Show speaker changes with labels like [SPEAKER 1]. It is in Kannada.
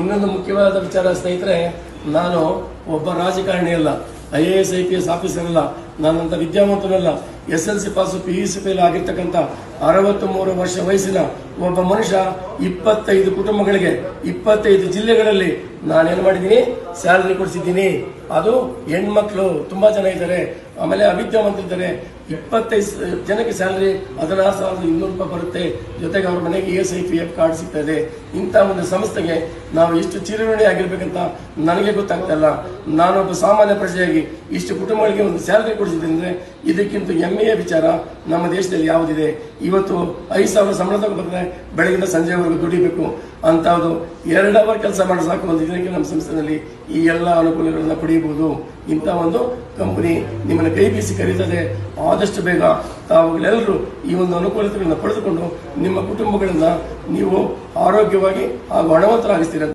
[SPEAKER 1] ಇನ್ನೊಂದು ಮುಖ್ಯವಾದ ವಿಚಾರ ಸ್ನೇಹಿತರೆ, ನಾನು ಒಬ್ಬ ರಾಜಕಾರಣಿ ಅಲ್ಲ I A S I P S officer ಅಲ್ಲ, ನಾನಂತ ವಿದ್ಯಾವಂತನಲ್ಲ S L C pass P U C P ಆಗಿರ್ತಕ್ಕಂಥ ಅರವತ್ತು ಮೂರು ವರ್ಷ ವಯಸ್ಸಿನ ಒಬ್ಬ ಮನುಷ್ಯ ಇಪ್ಪತ್ತೈದು ಕುಟುಂಬಗಳಿಗೆ ಇಪ್ಪತ್ತೈದು ಜಿಲ್ಲೆಗಳಲ್ಲಿ ನಾನೇನು ಮಾಡಿದ್ದೀನಿ ಸ್ಯಾಲರಿ ಕೊಡಿಸಿದ್ದೀನಿ. ಅದು ಹೆಣ್ಮಕ್ಳು ತುಂಬಾ ಜನ ಇದ್ದಾರೆ. ಆಮೇಲೆ ಅವಿದ್ಯಾವಂತರಿದ್ದಾರೆ ಇಪ್ಪತ್ತೈದು ಜನಕ್ಕೆ ಸ್ಯಾಲರಿ ಹದಿನಾರು ಸಾವಿರದ ಇನ್ನೂರು ರೂಪಾಯಿ ಬರುತ್ತೆ. ಜೊತೆಗೆ ಅವ್ರ ಮನೆಗೆ E S I, P, F card ಸಿಗ್ತದೆ ಇದೆ. ಇಂಥ ಒಂದು ಸಂಸ್ಥೆಗೆ ನಾವು ಎಷ್ಟು ಚಿರಋಣಿ ಆಗಿರ್ಬೇಕಂತ ನನಗೆ ಗೊತ್ತಾಗ್ತಾ ಇಲ್ಲ. ನಾನೊಬ್ಬ ಸಾಮಾನ್ಯ ಪ್ರಜೆಯಾಗಿ ಇಷ್ಟು ಕುಟುಂಬಗಳಿಗೆ ಒಂದು ಸ್ಯಾಲರಿ ಕೊಡಿಸಿದ್ರೆ ಇದಕ್ಕಿಂತ ಹೆಮ್ಮೆಯ ವಿಚಾರ ನಮ್ಮ ದೇಶದಲ್ಲಿ ಯಾವುದಿದೆ. ಇವತ್ತು ಐದು ಸಾವಿರ ಸಂಬಳ ತಗೊಂಡ್ರೆ ಬೆಳಗಿನ ಸಂಜೆವರೆಗೂ ದುಡಿಬೇಕು ಅದು ಎರಡು ಅವರ್ ಕೆಲಸ ಮಾಡಿ ಸಾಕು ಒಂದು ದಿನಕ್ಕೆ ನಮ್ಮ ಸಂಸ್ಥೆಯಲ್ಲಿ ಈ ಎಲ್ಲ ಅನುಕೂಲಗಳನ್ನ ಪಡೆಯಬಹುದು. ಇಂಥ ಒಂದು ಕಂಪನಿ ನಿಮ್ಮನ್ನು ಕೈ ಬೀಸಿ ಕರೀತದೆ. ಆದಷ್ಟು ಬೇಗ ತಾವುಗಳೆಲ್ಲರೂ ಈ ಒಂದು ಅನುಕೂಲತೆಗಳನ್ನ ಪಡೆದುಕೊಂಡು ನಿಮ್ಮ ಕುಟುಂಬಗಳನ್ನ ನೀವು ಆರೋಗ್ಯವಾಗಿ ಹಾಗೂ ಹಣವಂತರಾಗಿಸ್ತೀರ